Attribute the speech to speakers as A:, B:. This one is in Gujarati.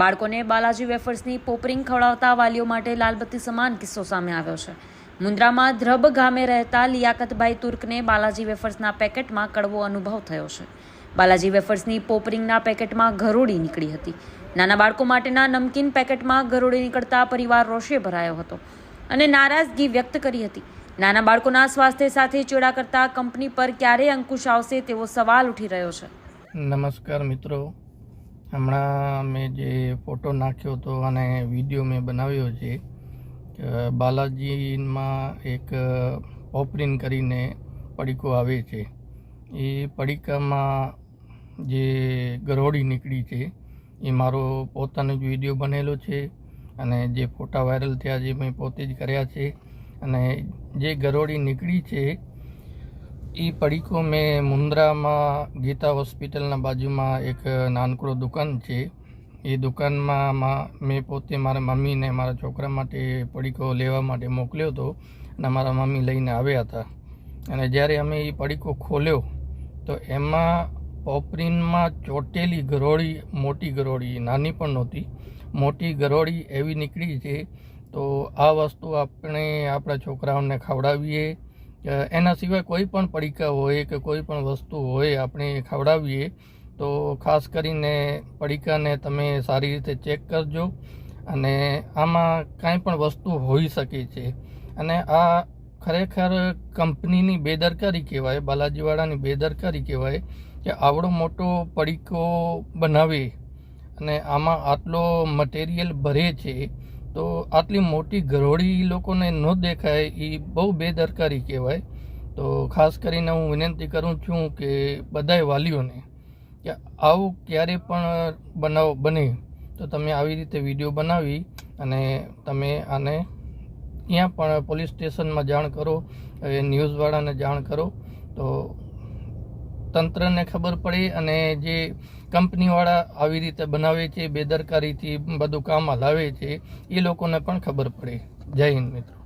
A: બાળકોને બાલાજી વેફર્સની પોપરિંગ ખવડાવતા વાલીઓ માટે લાલબત્તી સમાન કિસ્સો સામે આવ્યો છે. મુન્દ્રામાં ધ્રબ ગામે રહેતા લિયાકતભાઈ તુર્કને બાલાજી વેફર્સના પેકેટમાં કડવો અનુભવ થયો છે. બાલાજી વેફર્સની પોપરિંગના પેકેટમાં ઘરોડી નીકળી હતી. નાના બાળકો માટેના નમકીન પેકેટમાં ઘરોડી નીકળતા પરિવાર રોષે ભરાયો હતો અને નારાજગી વ્યક્ત કરી હતી. નાના બાળકોના સ્વાસ્થ્ય સાથે ચેડા કરતા કંપની પર ક્યારે અંકુશ આવશે તેવો સવાલ ઉઠી રહ્યો છે.
B: નમસ્કાર મિત્રો. હમણાં મેં જે ફોટો નાખ્યો હતો અને વીડિયો મેં બનાવ્યો છે બાલાજીમાં એક ઓપરીન કરીને પડીકો આવે છે. એ પડીકામાં જે ગરોળી નીકળી છે, એ મારો પોતાનો જ વીડિયો બનેલો છે અને જે ફોટા વાયરલ થયા જે મેં પોતે જ કર્યા છે અને જે ગરોળી નીકળી છે એ પડીકો મેં મુન્દ્રામાં ગીતા હોસ્પિટલના બાજુમાં એક નાનકડો દુકાન છે. એ દુકાનમાં મેં પોતે મારા મમ્મીને મારા છોકરા માટે પડીકો લેવા માટે મોકલ્યો હતો અને મારા મમ્મી લઈને આવ્યા હતા. અને જ્યારે અમે એ પડીકો ખોલ્યો, તો એમાં પોપરીનમાં ચોટેલી ગરોળી, મોટી ગરોળી, નાની પણ નહોતી. મોટી ગરોળી એવી નીકળી છે, તો આ વસ્તુ આપણે આપણા છોકરાઓને ખવડાવીએ એના સિવાય કોઈ પણ પડીકા હોય કે કોઈ પણ વસ્તુ હોય આપણે ખવડાવીએ, તો ખાસ કરીને પડીકાને તમે સારી રીતે ચેક કરજો અને આમાં કાંઈ પણ વસ્તુ હોઈ શકે છે. અને આ ખરેખર કંપનીની બેદરકારી કહેવાય બાલાજીવાળાની બેદરકારી કહેવાય કે આવડો મોટો પડીકો બનાવે અને આમાં આટલો મટીરિયલ ભરે છે તો આટલી મોટી ગરોળી લોકોને ન દેખાય એ બહુ બેદરકારી કહેવાય. તો ખાસ કરીને હું વિનંતી કરું છું કે બધાય વાલીઓને કે આવું ક્યારે પણ બનાવ બને, તો તમે આવી રીતે વીડિયો બનાવી અને તમે આને ક્યાં પણ પોલીસ સ્ટેશનમાં જાણ કરો, એ ન્યૂઝવાળાને જાણ કરો. તો તંત્રને ખબર પડે અને જે કંપનીવાળા આવી રીતે બનાવે છે, બેદરકારીથી બધું કામ હલાવે છે, એ લોકોને પણ ખબર પડે. જય હિન્દ મિત્રો.